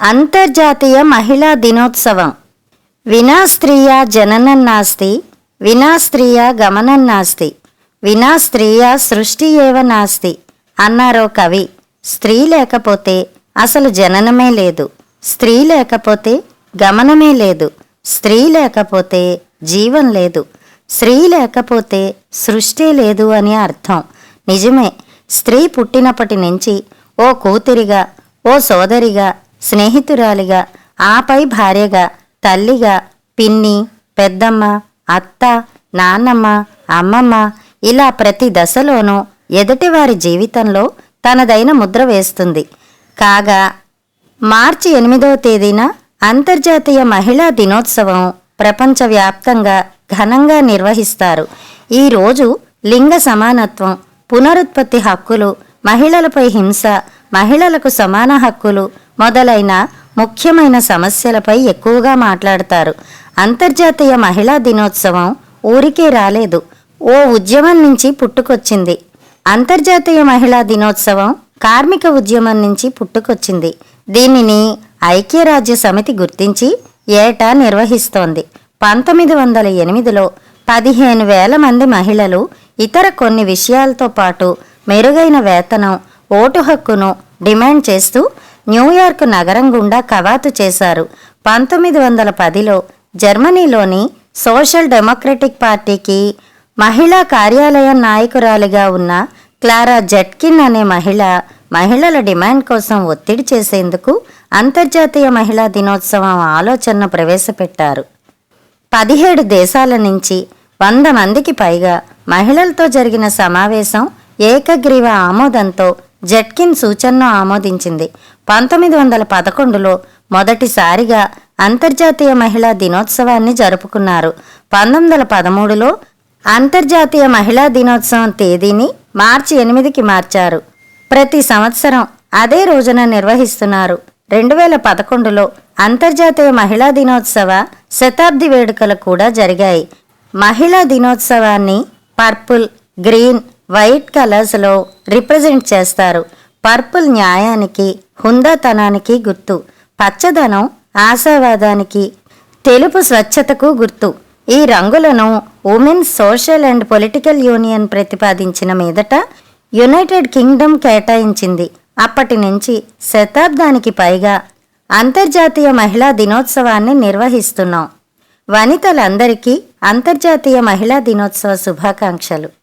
అంతర్జాతీయ మహిళా దినోత్సవం. వినా స్త్రీయ జననం నాస్తి వినా స్త్రీయ గమనం నాస్తి వినా స్త్రీయ సృష్టి ఏవ నాస్తి అన్నారో కవి. స్త్రీ లేకపోతే అసలు జననమే లేదు. స్త్రీ లేకపోతే గమనమే లేదు. స్త్రీ లేకపోతే జీవం లేదు. స్త్రీ లేకపోతే సృష్టి లేదు అని అర్థం. నిజమే. స్త్రీ పుట్టినప్పటి నుంచి ఓ కూతురిగా ఓ సోదరిగా స్నేహితురాలిగా ఆపై భార్యగా తల్లిగా పిన్ని పెద్దమ్మ అత్త నాన్నమ్మ అమ్మమ్మ ఇలా ప్రతి దశలోనూ ఎదుటివారి జీవితంలో తనదైన ముద్ర వేస్తుంది. కాగా మార్చి ఎనిమిదవ తేదీన అంతర్జాతీయ మహిళా దినోత్సవం ప్రపంచవ్యాప్తంగా ఘనంగా నిర్వహిస్తారు. ఈ రోజు లింగ సమానత్వం పునరుత్పత్తి హక్కులు మహిళలపై హింస మహిళలకు సమాన హక్కులు మొదలైన ముఖ్యమైన సమస్యలపై ఎక్కువగా మాట్లాడతారు. అంతర్జాతీయ మహిళా దినోత్సవం ఊరికే రాలేదు. ఓ ఉద్యమం నుంచి పుట్టుకొచ్చింది. అంతర్జాతీయ మహిళా దినోత్సవం కార్మిక ఉద్యమం నుంచి పుట్టుకొచ్చింది. దీనిని ఐక్యరాజ్య సమితి గుర్తించి ఏటా నిర్వహిస్తోంది. పంతొమ్మిది వందల ఎనిమిదిలో పదిహేను వేల మంది మహిళలు ఇతర కొన్ని విషయాలతో పాటు మెరుగైన వేతనం ఓటు హక్కును డిమాండ్ చేస్తూ న్యూయార్క్ నగరం గుండా కవాతు చేశారు. పంతొమ్మిది వందల పదిలో జర్మనీలోని సోషల్ డెమోక్రటిక్ పార్టీకి మహిళా కార్యాలయ నాయకురాలిగా ఉన్న క్లారా జట్కిన్ అనే మహిళ మహిళల డిమాండ్ కోసం ఒత్తిడి చేసేందుకు అంతర్జాతీయ మహిళా దినోత్సవం ఆలోచనను ప్రవేశపెట్టారు. పదిహేడు దేశాల నుంచి వంద మందికి పైగా మహిళలతో జరిగిన సమావేశం ఏకగ్రీవ ఆమోదంతో జట్కిన్ సూచనను ఆమోదించింది. పంతొమ్మిది వందల పదకొండులో మొదటిసారిగా అంతర్జాతీయ మహిళా దినోత్సవాన్ని జరుపుకున్నారు. పంతొమ్మిది వందల పదమూడులో అంతర్జాతీయ మహిళా దినోత్సవం తేదీని మార్చి ఎనిమిదికి మార్చారు. ప్రతి సంవత్సరం అదే రోజున నిర్వహిస్తున్నారు. రెండు వేల పదకొండులో అంతర్జాతీయ మహిళా దినోత్సవ శతాబ్ది వేడుకలు కూడా జరిగాయి. మహిళా దినోత్సవాన్ని పర్పుల్ గ్రీన్ వైట్ కలర్స్లో రిప్రజెంట్ చేస్తారు. పర్పుల్ న్యాయానికి హుందాతనానికి గుర్తు. పచ్చదనం ఆశావాదానికి తెలుపు స్వచ్ఛతకు గుర్తు. ఈ రంగులను women social and political union ప్రతిపాదించిన మీదట యునైటెడ్ కింగ్డమ్ కేటాయించింది. అప్పటి నుంచి శతాబ్దానికి పైగా అంతర్జాతీయ మహిళా దినోత్సవాన్ని నిర్వహిస్తున్నాం. వనితలందరికీ అంతర్జాతీయ మహిళా దినోత్సవ శుభాకాంక్షలు.